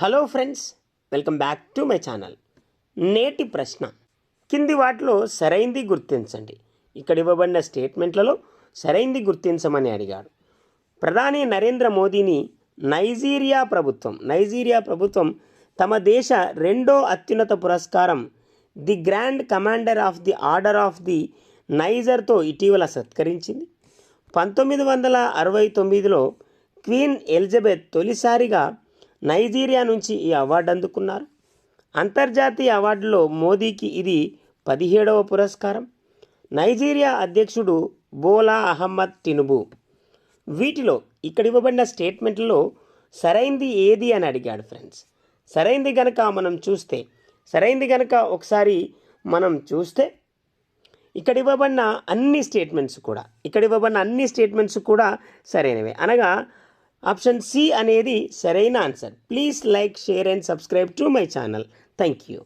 Hello friends welcome back to my channel. నేటి ప్రశ్న. కింది వాటిలో సరైంది గుర్తించండి. ఇక్కడ ఇవ్వబడిన స్టేట్మెంట్లలో సరైంది గుర్తించమని అడిగాడు ప్రధాని నరేంద్ర మోదీని నైజీరియా ప్రభుత్వం నైజీరియా ప్రభుత్వం తమ దేశ రెండో అత్యున్నత పురస్కారం the grand commander of the order of the నైజర్తో ఇటీవల సత్కరించింది. పంతొమ్మిది వందల అరవై తొమ్మిదిలో క్వీన్ ఎలిజబెత్ తొలిసారిగా నైజీరియా నుంచి ఈ అవార్డు అందుకున్నారు. అంతర్జాతీయ అవార్డులో మోదీకి ఇది పదిహేడవ పురస్కారం. నైజీరియా అధ్యక్షుడు బోలా అహ్మద్ టినుబు. వీటిలో ఇక్కడ ఇవ్వబడిన స్టేట్మెంట్లో సరైంది ఏది అని అడిగాడు ఫ్రెండ్స్. సరైంది గనక మనం చూస్తే సరైంది గనక ఒకసారి మనం చూస్తే ఇక్కడ ఇవ్వబడిన అన్ని స్టేట్మెంట్స్ కూడా ఇక్కడ ఇవ్వబడిన అన్ని స్టేట్మెంట్స్ కూడా సరైనవే. అనగా ఆప్షన్ సి అనేది సరైన answer. Please like share and subscribe to my channel. Thank you